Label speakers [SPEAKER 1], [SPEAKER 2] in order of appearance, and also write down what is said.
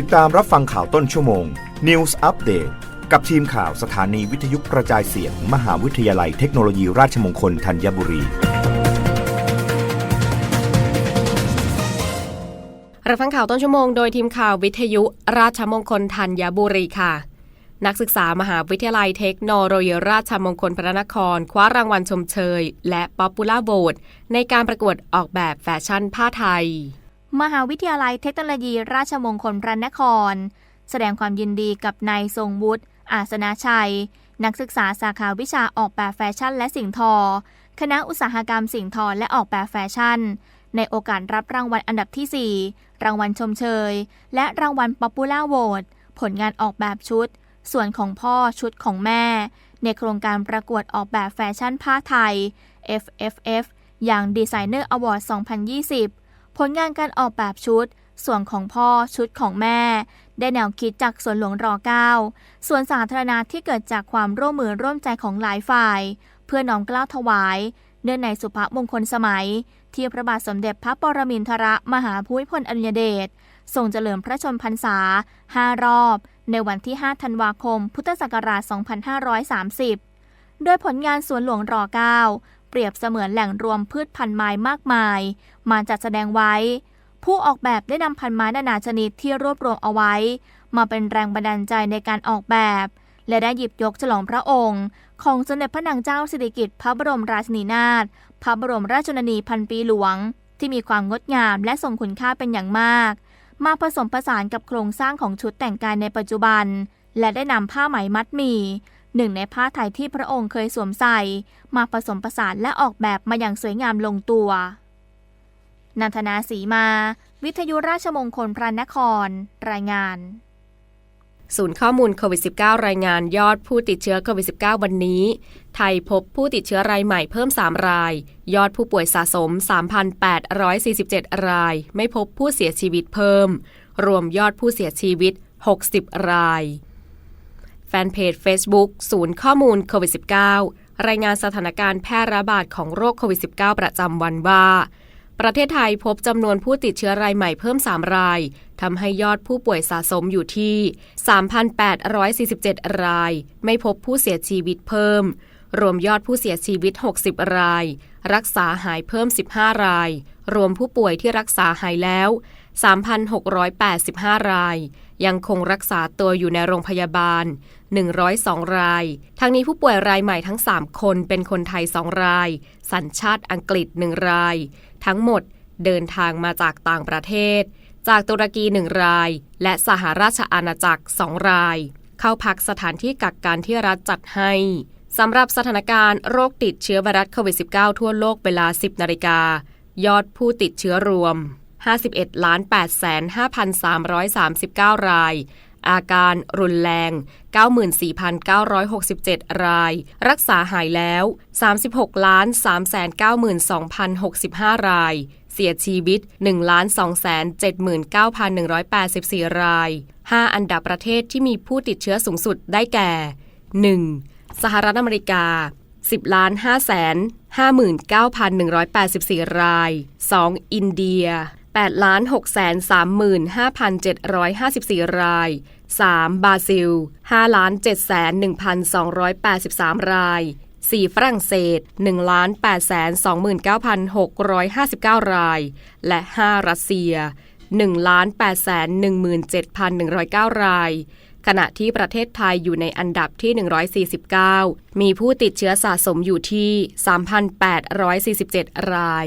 [SPEAKER 1] ติดตามรับฟังข่าวต้นชั่วโมง News Update กับทีมข่าวสถานีวิทยุกระจายเสียง มหาวิทยาลัยเทคโนโลยีราชมงคลธัญบุรี
[SPEAKER 2] รับฟังข่าวต้นชั่วโมงโดยทีมข่าววิทยุราชมงคลธัญบุรีค่ะ นักศึกษามหาวิทยาลัยเทคโนโลยีราชมงคลพระนคร คว้ารางวัลชมเชย และป๊อปปูล่าโหวตในการประกวดออกแบบแฟชั่นผ้าไทย
[SPEAKER 3] มหาวิทยาลัยเทคโนโลยีราชมงคลพระนคร แสดงความยินดีกับนายทรงวุฒิอาสนาชัย นักศึกษาสาขาวิชาออกแบบแฟชั่นและสิ่งทอ คณะอุตสาหกรรมสิ่งทอและออกแบบแฟชั่น ในโอกาสรับรางวัลอันดับที่ 4 รางวัลชมเชย และรางวัลป๊อปปูล่าโหวตผลงานออกแบบชุด ส่วนของพ่อชุดของแม่ ในโครงการประกวดออกแบบแฟชั่นผ้าไทย FFF อย่าง Designer Award 2020 ผลงานการออกแบบชุด ส่วนของพ่อชุดของแม่ ได้แนวคิดจากสวนหลวงร9ส่วนสาธารณะที่เกิดจากความร่วมมือร่วมใจของหลายฝ่าย เพื่อน้อมเกล้าถวาย เนื่องในสุภมงคลสมัย ที่พระบาทสมเด็จพระปรมินทรมหาภูมิพลอดุลยเดชทรงเฉลิมพระชนมพรรษา 5 รอบ ในวันที่ 5 ธันวาคม พุทธศักราช 2530 โดยผลงานสวนหลวงร9 เปรียบเสมือนแหล่งรวมพืชพันธุ์ไม้มากมาย มาจัดแสดงไว้ ผู้ออกแบบได้นำพันไม้นานาชนิดที่รวบรวมเอาไว้ มาเป็นแรงบันดาลใจในการออกแบบ และได้หยิบยกฉลองพระองค์ ของสมเด็จพระนางเจ้าสิริกิติ์พระบรมราชินีนาถพระบรมราชชนนีพันปีหลวง ที่มีความงดงามและทรงคุณค่าเป็นอย่างมาก มาผสมผสานกับโครงสร้างของชุดแต่งกายในปัจจุบัน และได้นำผ้าไหมมัดหมี่ หนึ่งในผ้าไทยที่พระองค์เคยสวมใส่ มาผสมผสานและออกแบบมาอย่างสวยงามลงตัวนันทนาสีมา วิทยุราชมงคลพระนคร รายงาน
[SPEAKER 2] ศูนย์ข้อมูลโควิด -19 รายงานยอดผู้ติดเชื้อโควิด -19 วันนี้ ไทยพบผู้ติดเชื้อรายใหม่เพิ่ม 3 ราย ยอดผู้ป่วยสะสม 3,847 ราย ไม่พบผู้เสียชีวิตเพิ่ม รวมยอดผู้เสียชีวิต 60 ราย ฟนเพจ Facebook ศูนย์ข้อมูลโควิด -19 รายงานสถานการณ์แพร่ระบาดของโรคโควิด -19 ประจำวันว่า ประเทศไทยพบจำนวนผู้ติดเชื้อรายใหม่เพิ่ม 3 รายทำให้ยอดผู้ป่วยสะสมอยู่ที่ 3,847 ราย ไม่พบผู้เสียชีวิตเพิ่ม รวมยอดผู้เสียชีวิต 60 ราย รักษาหายเพิ่ม 15 ราย รวมผู้ป่วยที่รักษาหายแล้ว 3,685 ราย ยังคงรักษาตัวอยู่ในโรงพยาบาล 102 ราย ทั้งนี้ผู้ป่วยรายใหม่ทั้ง 3 คนเป็นคนไทย 2 ราย สัญชาติอังกฤษ 1 ราย ทั้งหมดเดินทางมาจากต่างประเทศ จากตุรกี1ราย และสหราชอาณาจักร2ราย เข้าพักสถานที่กักกันที่รัฐจัดให้สำหรับสถานการณ์โรคติดเชื้อไวรัสโควิด -19 ทั่วโลกเวลา 10 นาฬิกายอดผู้ติดเชื้อรวม 51ล้าน8แสน5,339 ราย อาการรุนแรง 94,967 ราย รักษาหายแล้ว 36ล้าน392,065 รายเสียชีวิต 1 279,184 ราย 5 อันดับประเทศที่มีผู้ติดเชื้อสูงสุดได้แก่ 1. สหรัฐอเมริกา 10ล้าน5แสน59,184 ราย 2. อินเดีย 8ล้าน6 35,754 ราย 3. บราซิล5ล้าน7 1,283 ราย 4. ฝรั่งเศส1ล้าน8 29,659 ราย และ 5. รัสเซีย1ล้าน8 17,109 ราย ขณะที่ประเทศไทยอยู่ในอันดับที่ 149 มีผู้ติดเชื้อสะสมอยู่ที่ 3,847 ราย